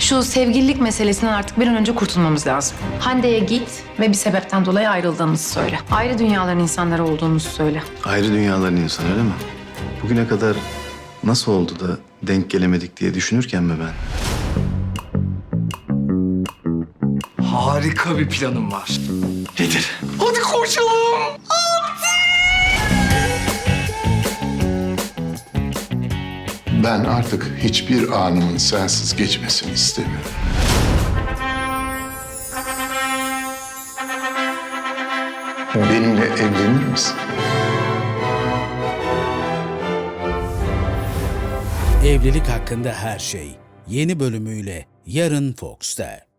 Şu sevgililik meselesinden artık bir an önce kurtulmamız lazım. Hande'ye git ve bir sebepten dolayı ayrıldığımızı söyle. Ayrı dünyaların insanları olduğumuzu söyle. Ayrı dünyaların insanı öyle mi? Bugüne kadar nasıl oldu da denk gelemedik diye düşünürken mi ben? Harika bir planım var. Nedir? Hadi koşalım. Ben artık hiçbir anımın sensiz geçmesini istemiyorum. Benimle evlenir misin? Evlilik hakkında her şey yeni bölümüyle yarın Fox'ta.